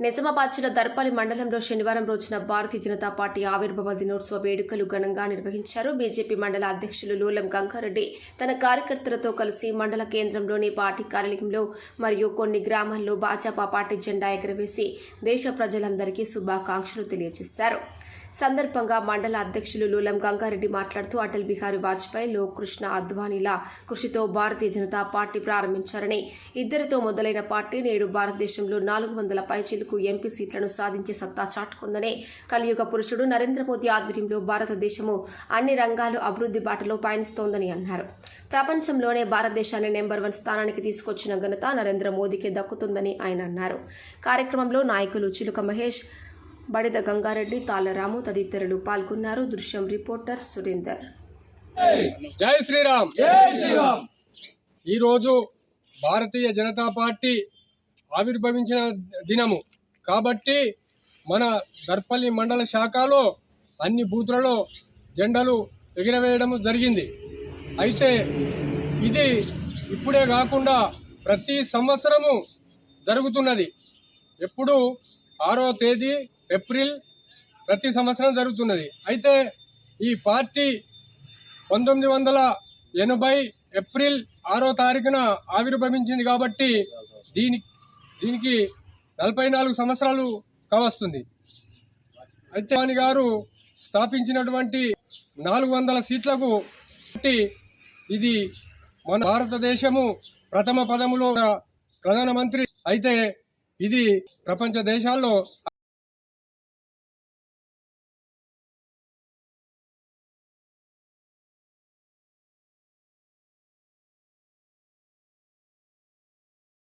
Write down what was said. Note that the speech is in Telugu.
నిజామాబాద్ జిల్లా దర్పాలి మండలంలో శనివారం రోజున భారతీయ జనతా పార్టీ ఆవిర్భావ దినోత్సవ వేడుకలు ఘనంగా నిర్వహించారు. బీజేపీ మండల అధ్యక్షులు లూలం గంగారెడ్డి తన కార్యకర్తలతో కలిసి మండల కేంద్రంలోని పార్టీ కార్యాలయంలో మరియు కొన్ని గ్రామాల్లో భాజపా పార్టీ జెండా ఎగరవేసి దేశ ప్రజలందరికీ శుభాకాంక్షలు తెలియజేశారు. సందర్భంగా మండల అధ్యక్షులు లూలం గంగారెడ్డి మాట్లాడుతూ అటల్ బిహారీ వాజ్పేయి లోకృష్ణ అద్వానీల కృషితో భారతీయ జనతా పార్టీ ప్రారంభించారని ఇద్దరితో మొదలైన పార్టీ నేడు భారతదేశంలో నాలుగు వందల పైచీలకు ఎంపీ సీట్లను సాధించే సత్తా చాటుకుందని కలియుగ పురుషుడు నరేంద్ర మోదీ ఆధ్వర్యంలో భారతదేశము అన్ని రంగాలు అభివృద్ధి బాటలో పయనిస్తోందని అన్నారు. ప్రపంచంలోనే భారతదేశాన్ని నెంబర్ వన్ స్థానానికి తీసుకొచ్చిన ఘనత నరేంద్ర మోదీకే దక్కుతుందని ఆయన అన్నారు. కార్యక్రమంలో నాయకులు చిలుక మహేష్ బడిద గంగారెడ్డి తాళరాము తదితరులు పాల్గొన్నారు. దృశ్యం రిపోర్టర్ సురేందర్. జై శ్రీరామ్! జై శ్రీరామ్! ఈరోజు భారతీయ జనతా పార్టీ ఆవిర్భవించిన దినము. కాబట్టి మన దర్పల్లి మండల శాఖలో అన్ని బూతులలో జెండాలు ఎగిరవేయడం జరిగింది. అయితే ఇది ఇప్పుడే కాకుండా ప్రతి సంవత్సరము జరుగుతున్నది. ఎప్పుడు ఆరో తేదీ ఏప్రిల్ ప్రతి సంవత్సరం జరుగుతున్నది. అయితే ఈ పార్టీ పంతొమ్మిది వందల ఎనభై ఏప్రిల్ ఆరో తారీఖున ఆవిర్భవించింది కాబట్టి దీని దీనికి నలభై నాలుగు సంవత్సరాలు కావస్తుంది. అయితే వాణి గారు స్థాపించినటువంటి నాలుగు వందల సీట్లకు ఇది మన భారతదేశము ప్రథమ పదములో ప్రధానమంత్రి అయితే ఇది ప్రపంచ దేశాల్లో